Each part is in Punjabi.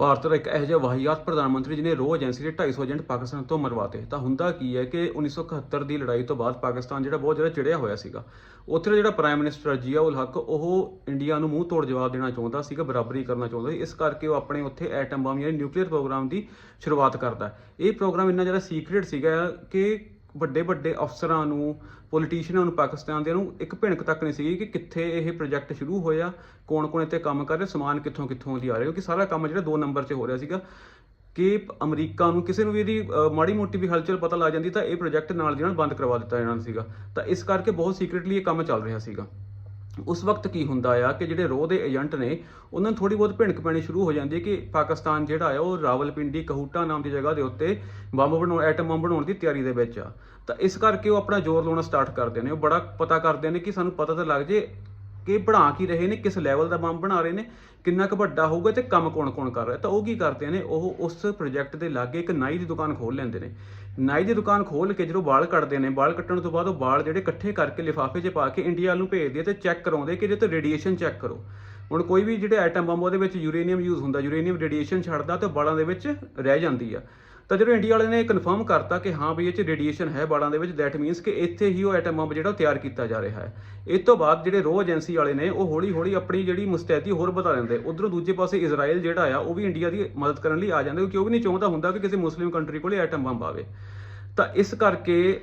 ਭਾਰਤ ਦਾ ਇੱਕ ਇਹੋ ਜਿਹਾ ਵਾਹੀਆਤ ਪ੍ਰਧਾਨ ਮੰਤਰੀ ਜਿਹਨੇ ਰੋਹ ਏਜੰਸੀ ਦੇ 250 ਏਜੰਟ ਪਾਕਿਸਤਾਨ ਤੋਂ ਮਰਵਾਤੇ ਤਾਂ ਹੁੰਦਾ ਕੀ ਹੈ ਕਿ 1971 ਦੀ ਲੜਾਈ ਤੋਂ ਬਾਅਦ ਪਾਕਿਸਤਾਨ ਜਿਹੜਾ ਬਹੁਤ ਜ਼ਿਆਦਾ ਚਿੜਿਆ ਹੋਇਆ ਸੀਗਾ। ਉੱਥੇ ਜਿਹੜਾ ਪ੍ਰਾਈਮ ਮਿਨਿਸਟਰ ਜੀਆ ਉਲ ਹੱਕ, ਉਹ ਇੰਡੀਆ ਨੂੰ ਮੂੰਹ ਤੋੜ ਜਵਾਬ ਦੇਣਾ ਚਾਹੁੰਦਾ ਸੀਗਾ, ਬਰਾਬਰੀ ਕਰਨਾ ਚਾਹੁੰਦਾ ਸੀ। ਇਸ ਕਰਕੇ ਉਹ ਆਪਣੇ ਉੱਥੇ ਐਟਮ ਬੰਬ, ਯਾਨੀ ਨਿਊਕਲੀਅਰ ਪ੍ਰੋਗਰਾਮ ਦੀ ਸ਼ੁਰੂਆਤ ਕਰਦਾ। ਇਹ ਪ੍ਰੋਗਰਾਮ ਇੰਨਾ ਜ਼ਿਆਦਾ ਸੀਕ੍ਰੀਟ ਸੀਗਾ ਕਿ ਵੱਡੇ ਵੱਡੇ ਅਫਸਰਾਂ ਨੂੰ ਪੋਲੀਟੀਸ਼ੀਅਨਾਂ ਨੂੰ, ਪਾਕਿਸਤਾਨ ਦੇ ਨੂੰ ਇੱਕ ਭਿਣਕ ਤੱਕ ਨਹੀਂ ਸੀਗੀ ਕਿ ਕਿੱਥੇ ਇਹ ਪ੍ਰੋਜੈਕਟ ਸ਼ੁਰੂ ਹੋਇਆ ਕੌਣ ਕੌਣ ਇੱਥੇ ਕੰਮ ਕਰ ਰਿਹਾ, ਸਮਾਨ ਕਿੱਥੋਂ ਕਿੱਥੋਂ ਦੀ ਆ ਰਿਹਾ, ਕਿਉਂਕਿ ਸਾਰਾ ਕੰਮ ਜਿਹੜਾ 2 ਨੰਬਰ 'ਚ ਹੋ ਰਿਹਾ ਸੀਗਾ ਕਿ ਅਮਰੀਕਾ ਨੂੰ ਕਿਸੇ ਨੂੰ ਵੀ ਇਹਦੀ ਮਾੜੀ ਮੋਟੀ ਵੀ ਹਲਚਲ ਪਤਾ ਲੱਗ ਜਾਂਦੀ ਤਾਂ ਇਹ ਪ੍ਰੋਜੈਕਟ ਨਾਲ ਦੀ ਨਾਲ ਬੰਦ ਕਰਵਾ ਦਿੱਤਾ ਜਾਣਾ ਸੀਗਾ। ਤਾਂ ਇਸ ਕਰਕੇ ਬਹੁਤ ਸੀਕ੍ਰੀਟਲੀ ਇਹ ਕੰਮ ਚੱਲ ਰਿਹਾ ਸੀਗਾ। ਉਸ ਵਕਤ ਕੀ ਹੁੰਦਾ ਆ ਕਿ ਜਿਹੜੇ ਰੋਹ ਦੇ ਏਜੰਟ ਨੇ, ਉਹਨਾਂ ਨੂੰ ਥੋੜੀ ਬਹੁਤ ਭਿਣਕ ਪੈਣੀ ਸ਼ੁਰੂ ਹੋ ਜਾਂਦੀ ਹੈ ਕਿ ਪਾਕਿਸਤਾਨ ਜਿਹੜਾ ਆ, ਉਹ ਰਾਵਲਪਿੰਡੀ ਕਹੂਟਾ ਨਾਮ ਦੀ ਜਗ੍ਹਾ ਦੇ ਉੱਤੇ ਬੰਬ ਬਣਾਉਣ, ਐਟਮ ਬੰਬ ਬਣਾਉਣ ਦੀ ਤਿਆਰੀ ਦੇ ਵਿੱਚ ਆ। ਤਾਂ ਇਸ ਕਰਕੇ ਉਹ ਆਪਣਾ ਜ਼ੋਰ ਲਾਉਣਾ ਸਟਾਰਟ ਕਰਦੇ ਨੇ। ਉਹ ਬੜਾ ਪਤਾ ਕਰਦੇ ਨੇ ਕਿ ਸਾਨੂੰ ਪਤਾ ਤਾਂ ਲੱਗ ਜੇ ਕਿ ਬਣਾ ਕੀ ਰਹੇ ਨੇ, ਕਿਸ ਲੈਵਲ ਦਾ ਬੰਬ ਬਣਾ ਰਹੇ ਨੇ, ਕਿੰਨਾ ਕੁ ਵੱਡਾ ਹੋਊਗਾ ਤੇ ਕੰਮ ਕੌਣ-ਕੌਣ ਕਰ ਰਿਹਾ। ਤਾਂ ਉਹ ਕੀ ਕਰਦੇ ਨੇ, ਉਹ ਉਸ ਪ੍ਰੋਜੈਕਟ ਦੇ ਲਾਗੇ ਇੱਕ ਨਾਈ ਦੀ ਦੁਕਾਨ ਖੋਲ ਲੈਂਦੇ ਨੇ। ਨਾਈ ਦੀ ਦੁਕਾਨ ਖੋਲ ਕੇ ਜਦੋਂ ਵਾਲ ਕੱਟਦੇ ਨੇ, ਵਾਲ ਕੱਟਣ ਤੋਂ ਬਾਅਦ ਉਹ ਵਾਲ ਜਿਹੜੇ ਇਕੱਠੇ ਕਰਕੇ ਲਿਫਾਫੇ 'ਚ ਪਾ ਕੇ ਇੰਡੀਆ ਨੂੰ ਭੇਜਦੇ ਆ ਤੇ ਚੈੱਕ ਕਰਾਉਂਦੇ ਕਿ ਇਹਦੇ ਤੇ ਰੇਡੀਏਸ਼ਨ ਚੈੱਕ ਕਰੋ। ਹੁਣ ਕੋਈ ਵੀ ਜਿਹੜੇ ਐਟਮ ਬੰਬ ਉਹਦੇ ਵਿੱਚ ਯੂਰੇਨੀਅਮ ਯੂਜ਼ ਹੁੰਦਾ ਯੂਰੇਨੀਅਮ ਰੇਡੀਏਸ਼ਨ ਛੱਡਦਾ ਤੇ ਵਾਲਾਂ ਦੇ ਵਿੱਚ ਰਹਿ ਜਾਂਦੀ ਆ। ਤਾਂ ਜਦੋਂ ਇੰਡੀਆ ਵਾਲਿਆਂ ਨੇ ਕਨਫਰਮ ਕਰਤਾ ਕਿ ਹਾਂ ਵੀ ਇਹ ਚ ਰੇਡੀਏਸ਼ਨ ਹੈ ਬਾੜਾਂ ਦੇ ਵਿੱਚ ਦੈਟ ਮੀਨਸ ਕਿ ਇੱਥੇ ਹੀ ਉਹ ਐਟਮ ਬੰਬ ਜਿਹੜਾ ਉਹ ਤਿਆਰ ਕੀਤਾ ਜਾ ਰਿਹਾ ਹੈ। ਇਸ ਤੋਂ ਬਾਅਦ ਜਿਹੜੇ ਰੋਹ ਏਜੰਸੀ ਵਾਲੇ ਨੇ, ਉਹ ਹੌਲੀ ਹੌਲੀ ਆਪਣੀ ਜਿਹੜੀ ਮੁਸਤੈਦੀ ਹੋਰ ਵਧਾ ਲੈਂਦੇ। ਉਧਰੋਂ ਦੂਜੇ ਪਾਸੇ ਇਜ਼ਰਾਈਲ ਜਿਹੜਾ ਆ, ਉਹ ਵੀ ਇੰਡੀਆ ਦੀ ਮਦਦ ਕਰਨ ਲਈ ਆ ਜਾਂਦਾ, ਕਿਉਂਕਿ ਉਹ ਵੀ ਨਹੀਂ ਚਾਹੁੰਦਾ ਹੁੰਦਾ ਕਿ ਕਿਸੇ ਮੁਸਲਿਮ ਕੰਟਰੀ ਕੋਲੇ ਐਟਮ ਬੰਬ ਆਵੇ। ਤਾਂ ਇਸ ਕਰਕੇ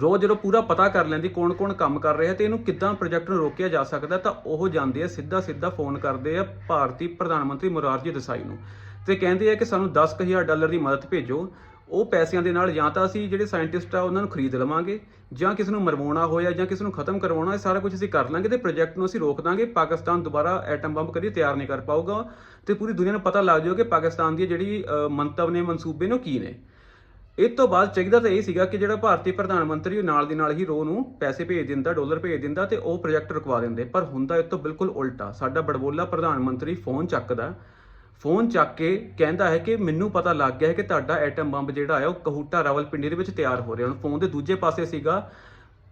ਰੋਜ਼ ਜਦੋਂ ਪੂਰਾ ਪਤਾ ਕਰ ਲੈਂਦੀ, ਕੌਣ-ਕੌਣ ਕੰਮ ਕਰ ਰਿਹਾ ਤੇ ਇਹਨੂੰ ਕਿੱਦਾਂ ਪ੍ਰੋਜੈਕਟ ਨੂੰ ਰੋਕਿਆ ਜਾ ਸਕਦਾ, ਤਾਂ ਉਹ ਜਾਂਦੇ ਆ ਸਿੱਧਾ ਸਿੱਧਾ ਫੋਨ ਕਰਦੇ ਆ ਭਾਰਤੀ ਪ੍ਰਧਾਨ ਮੰਤਰੀ ਮੁਰਾਰਜੀ ਦੇਸਾਈ ਨੂੰ। ਤੇ ਕਹਿੰਦੇ ਆ ਕਿ ਸਾਨੂੰ 10000 ਡਾਲਰ ਦੀ ਮਦਦ ਭੇਜੋ। ਉਹ ਪੈਸਿਆਂ ਦੇ ਨਾਲ ਜਾਂ ਤਾਂ ਅਸੀਂ ਜਿਹੜੇ ਸਾਇੰਟਿਸਟ ਆ, ਉਹਨਾਂ ਨੂੰ ਖਰੀਦ ਲਵਾਂਗੇ, ਜਾਂ ਕਿਸੇ ਨੂੰ ਮਰਵਾਉਣਾ ਹੋਇਆ, ਜਾਂ ਕਿਸੇ ਨੂੰ ਖਤਮ ਕਰਵਾਉਣਾ, ਇਹ ਸਾਰਾ ਕੁਝ ਅਸੀਂ ਕਰ ਲਾਂਗੇ ਤੇ ਪ੍ਰੋਜੈਕਟ ਨੂੰ ਅਸੀਂ ਰੋਕ ਦਾਂਗੇ। ਪਾਕਿਸਤਾਨ ਦੁਬਾਰਾ ਐਟਮ ਬੰਬ ਕਦੀ ਤਿਆਰ ਨਹੀਂ ਕਰ ਪਾਊਗਾ। ਤੇ ਪੂਰੀ ਦੁਨੀਆ ਨੂੰ ਪਤਾ ਲੱਗ ਜਾਊਗਾ ਕਿ ਪਾਕਿਸਤਾਨ ਦੀ ਜਿਹੜੀ ਮੰਤਵ ਨੇ, ਮਨਸੂਬੇ ਨੇ, ਉਹ ਕੀ ਨੇ। ਇਹ ਤੋਂ ਬਾਅਦ ਚਾਹੀਦਾ ਤਾਂ ਇਹ ਸੀਗਾ ਕਿ ਜਿਹੜਾ ਭਾਰਤੀ ਪ੍ਰਧਾਨ ਮੰਤਰੀ, ਉਹ ਨਾਲ ਦੀ ਨਾਲ ਹੀ ਰੋ ਨੂੰ ਪੈਸੇ ਭੇਜ ਦਿੰਦਾ, ਡਾਲਰ ਭੇਜ ਦਿੰਦਾ ਤੇ ਉਹ ਪ੍ਰੋਜੈਕਟ ਰੁਕਵਾ ਦਿੰਦੇ। ਪਰ ਹੁੰਦਾ ਇਹ ਤੋਂ ਬਿਲਕੁਲ ਉਲਟਾ। ਸਾਡਾ ਬੜਬੋਲਾ ਪ੍ਰਧਾਨ ਮੰਤਰੀ ਫੋਨ ਚੱਕਦਾ। ਫੋਨ ਚੱਕ ਕੇ ਕਹਿੰਦਾ ਹੈ ਕਿ ਮੈਨੂੰ ਪਤਾ ਲੱਗ ਗਿਆ ਹੈ ਕਿ ਤੁਹਾਡਾ ਐਟਮ ਬੰਬ ਜਿਹੜਾ ਹੈ ਉਹ ਕਹੂਟਾ ਰਾਵਲਪਿੰਡੀ ਦੇ ਵਿੱਚ ਤਿਆਰ ਹੋ ਰਿਹਾ ਹੁਣ ਫੋਨ ਦੇ ਦੂਜੇ ਪਾਸੇ ਸੀਗਾ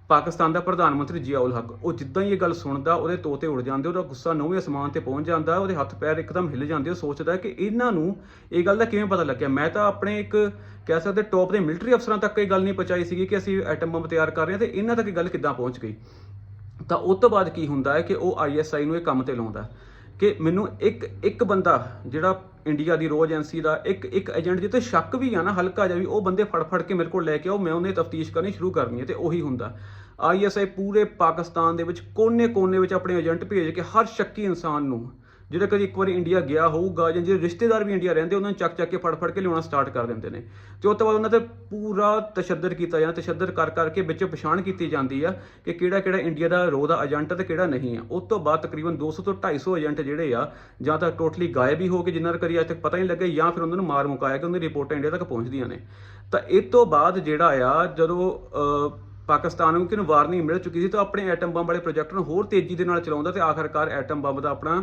ਪਾਕਿਸਤਾਨ ਦਾ ਪ੍ਰਧਾਨ ਮੰਤਰੀ ਜ਼ਿਆ ਉਲ ਹੱਕ। ਉਹ ਜਿੱਦਾਂ ਹੀ ਇਹ ਗੱਲ ਸੁਣਦਾ, ਉਹਦੇ ਤੋਤੇ ਉੜ ਜਾਂਦੇ, ਉਹਦਾ ਗੁੱਸਾ ਨੌਵੇਂ ਅਸਮਾਨ ਤੇ ਪਹੁੰਚ ਜਾਂਦਾ, ਉਹਦੇ ਹੱਥ ਪੈਰ ਇੱਕਦਮ ਹਿੱਲ ਜਾਂਦੇ, ਉਹ ਸੋਚਦਾ ਕਿ ਇਹਨਾਂ ਨੂੰ ਇਹ ਗੱਲ ਦਾ ਕਿਵੇਂ ਪਤਾ ਲੱਗਿਆ? ਮੈਂ ਤਾਂ ਆਪਣੇ ਇੱਕ ਕਹਿ ਸਕਦੇ ਟੌਪ ਦੇ ਮਿਲਟਰੀ ਅਫਸਰਾਂ ਤੱਕ ਇਹ ਗੱਲ ਨਹੀਂ ਪਹੁੰਚਾਈ ਸੀਗੀ ਕਿ ਅਸੀਂ ਐਟਮ ਬੰਬ ਤਿਆਰ ਕਰ ਰਹੇ ਹਾਂ ਤੇ ਇਹਨਾਂ ਤੱਕ ਇਹ ਗੱਲ ਕਿੱਦਾਂ ਪਹੁੰਚ ਗਈ? ਤਾਂ ਉਸ ਤੋਂ ਬਾਅਦ ਕੀ ਹੁੰਦਾ ਹੈ ਕਿ ਉਹ ਆਈਐਸਆਈ ਨੂੰ ਇਹ ਕੰਮ ਤੇ ਲਾਉਂਦਾ ਹੈ। ਕਿ ਮੈਨੂੰ ਇੱਕ ਇੱਕ ਬੰਦਾ ਜਿਹੜਾ ਇੰਡੀਆ ਦੀ ਰੋਜ਼ ਏਜੰਸੀ ਦਾ ਇੱਕ ਇੱਕ ਏਜੰਟ ਜਿੱਤੇ ਸ਼ੱਕ ਵੀ ਆ ਨਾ ਹਲਕਾ ਜਿਹਾ ਵੀ ਉਹ ਬੰਦੇ ਫੜ ਫੜ ਕੇ ਮੇਰੇ ਕੋਲ ਲੈ ਕੇ ਆਓ, ਮੈਂ ਉਹਨੇ ਤਫਤੀਸ਼ ਕਰਨੀ ਸ਼ੁਰੂ ਕਰਨੀ ਹੈ ਤੇ ਉਹੀ ਹੁੰਦਾ। ਆਈਐਸਆਈ ਪੂਰੇ ਪਾਕਿਸਤਾਨ ਦੇ ਵਿੱਚ ਕੋਨੇ-ਕੋਨੇ ਵਿੱਚ ਆਪਣੇ ਏਜੰਟ ਭੇਜ ਕੇ ਹਰ ਸ਼ੱਕੀ ਇਨਸਾਨ ਨੂੰ ਜਿਹੜਾ ਕਦੀ ਇੱਕ ਵਾਰੀ ਇੰਡੀਆ ਗਿਆ ਹੋਊਗਾ ਜਾਂ ਜਿਹੜੇ ਰਿਸ਼ਤੇਦਾਰ ਵੀ ਇੰਡੀਆ ਰਹਿੰਦੇ, ਉਹਨਾਂ ਨੂੰ ਚੱਕ ਚੱਕ ਕੇ ਫੜ ਫੜ ਕੇ ਲਿਆਉਣਾ ਸਟਾਰਟ ਕਰ ਦਿੰਦੇ ਨੇ। ਤੇ ਉਸ ਤੋਂ ਬਾਅਦ ਉਹਨਾਂ ਤੇ ਪੂਰਾ ਤਸ਼ੱਦਦ ਕੀਤਾ ਜਾਂਦਾ, ਤਸ਼ੱਦਦ ਕਰ ਕਰਕੇ ਵਿੱਚ ਪਛਾਣ ਕੀਤੀ ਜਾਂਦੀ ਆ ਕਿ ਕਿਹੜਾ ਕਿਹੜਾ ਇੰਡੀਆ ਦਾ ਰੋ ਦਾ ਏਜੰਟ ਤੇ ਕਿਹੜਾ ਨਹੀਂ ਆ। ਉਸ ਤੋਂ ਬਾਅਦ ਤਕਰੀਬਨ 200 ਤੋਂ 250 ਏਜੰਟ ਜਿਹੜੇ ਆ, ਜਾਂ ਤਾਂ ਟੋਟਲੀ ਗਾਇਬ ਹੀ ਹੋ ਕੇ ਜਿੰਨਾ ਕਰੀ ਅੱਜ ਤੱਕ ਪਤਾ ਹੀ ਨਹੀਂ ਲੱਗਿਆ, ਜਾਂ ਫਿਰ ਉਹਨਾਂ ਨੂੰ ਮਾਰ ਮੁਕਾਇਆ ਕਿ ਉਹਨਾਂ ਦੀ ਰਿਪੋਰਟਾਂ ਇੰਡੀਆ ਤੱਕ ਪਹੁੰਚਦੀਆਂ ਨੇ। ਤਾਂ ਇਸ ਤੋਂ ਬਾਅਦ ਜਿਹੜਾ ਆ, ਜਦੋਂ ਪਾਕਿਸਤਾਨ ਨੂੰ ਕਿਨੂੰ ਵਾਰਨਿੰਗ ਮਿਲ ਚੁੱਕੀ ਸੀ, ਤਾਂ ਆਪਣੇ ਐਟਮ ਬੰਬ ਵਾਲੇ ਪ੍ਰੋਜੈਕਟ ਨੂੰ ਹੋਰ ਤੇਜ਼ੀ ਦੇ ਨਾਲ ਚਲਾਉਂਦਾ ਤੇ ਆਖਰਕਾਰ ਐਟਮ ਬੰਬ ਦਾ ਆਪਣਾ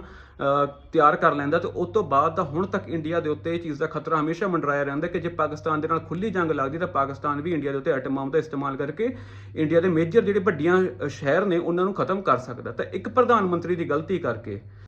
ਤਿਆਰ ਕਰ ਲੈਂਦਾ ਤੇ ਉਸ ਤੋਂ ਬਾਅਦ ਤਾਂ ਹੁਣ ਤੱਕ ਇੰਡੀਆ ਦੇ ਉੱਤੇ ਇਹ ਚੀਜ਼ ਦਾ ਖਤਰਾ ਹਮੇਸ਼ਾ ਮੰਡਰਾਇਆ ਰਹਿੰਦਾ ਕਿ ਜੇ ਪਾਕਿਸਤਾਨ ਦੇ ਨਾਲ ਖੁੱਲੀ ਜੰਗ ਲੱਗਦੀ ਤਾਂ ਪਾਕਿਸਤਾਨ ਵੀ ਇੰਡੀਆ ਦੇ ਉੱਤੇ ਐਟਮ ਬੰਬ ਦਾ ਇਸਤੇਮਾਲ ਕਰਕੇ ਇੰਡੀਆ ਦੇ ਮੇਜਰ ਜਿਹੜੇ ਵੱਡੀਆਂ ਸ਼ਹਿਰ ਨੇ ਉਹਨਾਂ ਨੂੰ ਖਤਮ ਕਰ ਸਕਦਾ। ਤਾਂ ਇੱਕ ਪ੍ਰਧਾਨ ਮੰਤਰੀ ਦੀ ਗਲਤੀ ਕਰਕੇ